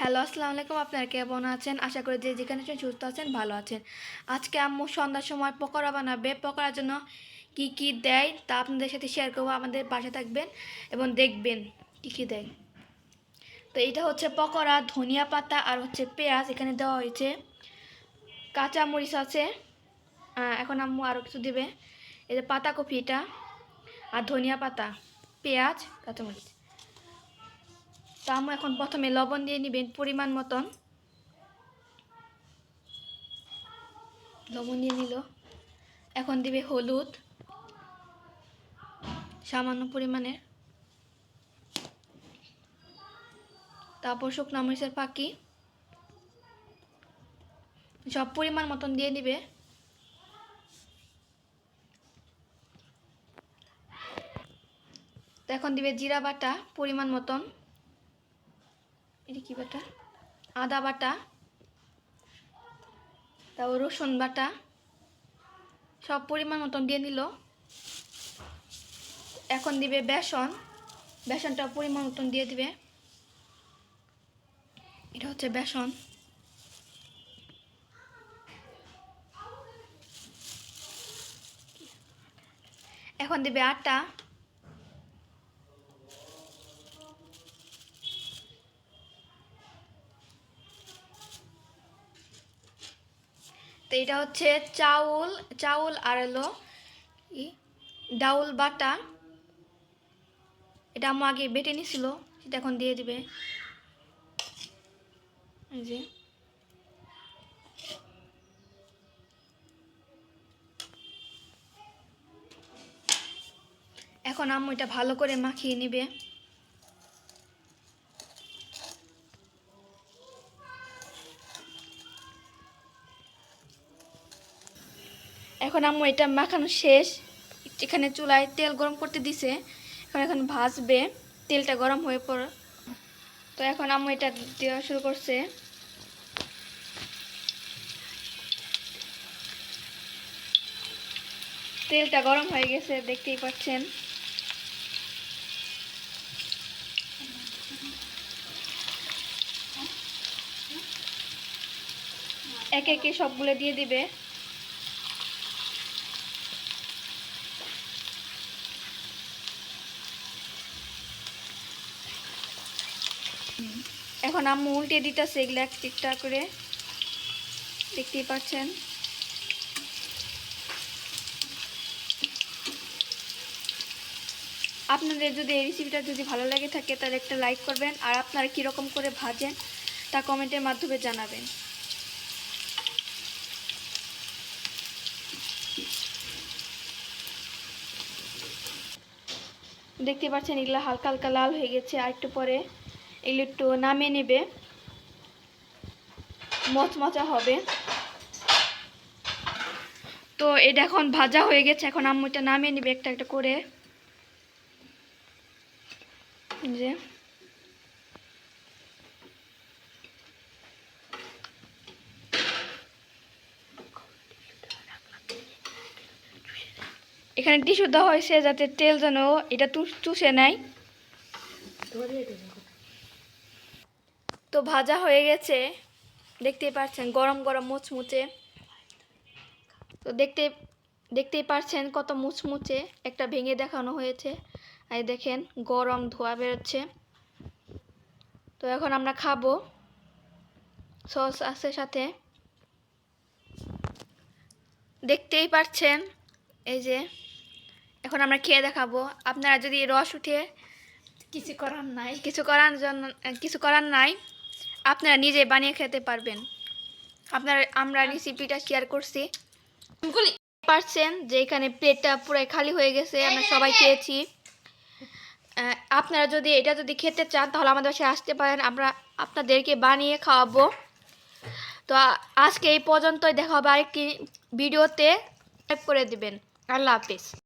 Hello, আসসালামু আলাইকুম। আপনারা কেমন আছেন? আশা করি যে যেখানে আছেন সুস্থ আছেন, ভালো আছেন। আজকে আম্মু সন্ধ্যার সময় পকোড়া বানাবে। পকোড়ার জন্য কি কি দেয় তা আপনাদের সাথে শেয়ার করব। আমাদের পাশে থাকবেন এবং দেখবেন কি কি দেয়। তো এটা হচ্ছে পকোড়া, ধনিয়া পাতা আর হচ্ছে পেঁয়াজ এখানে দেওয়া হয়েছে। কাঁচা মরিচ আছে এখন আম্মু আরও কিছু দেবে। এই যে পাতাকপি এটা আর ধনিয়া পাতা, পেঁয়াজ, কাঁচামরিচ। তা আমি এখন প্রথমে লবণ দিয়ে নিবেন পরিমাণ মতন। লবণ দিয়ে নিল। এখন দিবে হলুদ, সামান্য পরিমাণের। তারপর শুকনা মরিচের পাখি সব পরিমাণ মতন দিয়ে দিবে এখন দিবে জিরা বাটা পরিমাণ মতন। এটা বাটা? আদা বাটা। তারপর রসুন বাটা। সব পরিমাণ মতন দিয়ে নিল। এখন দিবে বেসন। বেসনটা পরিমাণ মতন দিয়ে দিবে। এটা হচ্ছে বেসন। এখন দিবে আটা। তো এটা হচ্ছে চাউল চাউল আর এলো ডাউল বাটা। এটা আমার আগে বেটে নিছিল, সেটা এখন দিয়ে দিবে। যে। এখন আম্মু এটা ভালো করে মাখিয়ে নিবে। এখন আম্মু এটা মাখানো শেষ। এখানে চুলায় তেল গরম করতে দিছে। এখন এখন ভাজবে। তেলটা গরম হয়ে পড়। তো এখন আম্মু এটা দেওয়া শুরু করছে। তেলটা গরম হয়ে গেছে, দেখতেই পাচ্ছেন। একে একে সবগুলো দিয়ে দিবে। এখন আম্মু উল্টে দিতেছে এগুলো এক একটা করে। দেখতেই পাচ্ছেন। আপনাদের যদি এই রেসিপিটা যদি ভালো লাগে থাকে, তাহলে একটা লাইক করবেন। আর আপনারা কীরকম করে ভাজেন, তা কমেন্টের মাধ্যমে জানাবেন। দেখতে পাচ্ছেন এগুলো হালকা হালকা লাল হয়ে গেছে আর একটু পরে। এগুলো একটু নামিয়ে নেবে। মচমচা হবে। তো এটা এখন ভাজা হয়ে গেছে, এখন আম্মু এটা নামিয়ে নেবে একটা একটা করে। যে। এখানে টিস্যু দেওয়া হয়েছে যাতে তেল যেন এটা চুষে নেয়। তো ভাজা হয়ে গেছে। দেখতেই পাচ্ছেন গরম গরম মুচমুচে। তো দেখতে দেখতেই পাচ্ছেন কত মুচমুচে একটা ভেঙে দেখানো হয়েছে। আর দেখেন গরম ধোয়া বেরোচ্ছে। তো এখন আমরা খাব সস আছে সাথে। দেখতেই পাচ্ছেন এই যে এখন আমরা খেয়ে দেখাবো। আপনারা যদি রস উঠে কিছু করার নাই। কিছু করার জন্য কিছু করার নাই আপনারা নিজে বানিয়ে খেতে পারবেন। আপনারা আমরা রেসিপিটা শেয়ার করছি। পারছেন যে এখানে প্লেটটা পুরাই খালি হয়ে গেছে আমরা সবাই খেয়েছি। আপনারা যদি এটা যদি খেতে চান তাহলে আমাদের বাসায় আসতে পারেন। আমরা আপনাদেরকে বানিয়ে খাওয়াবো। তো আজকে এই পর্যন্তই। দেখা হবে আরেকটি ভিডিওতে। করে দিবেন। আল্লাহ হাফিজ।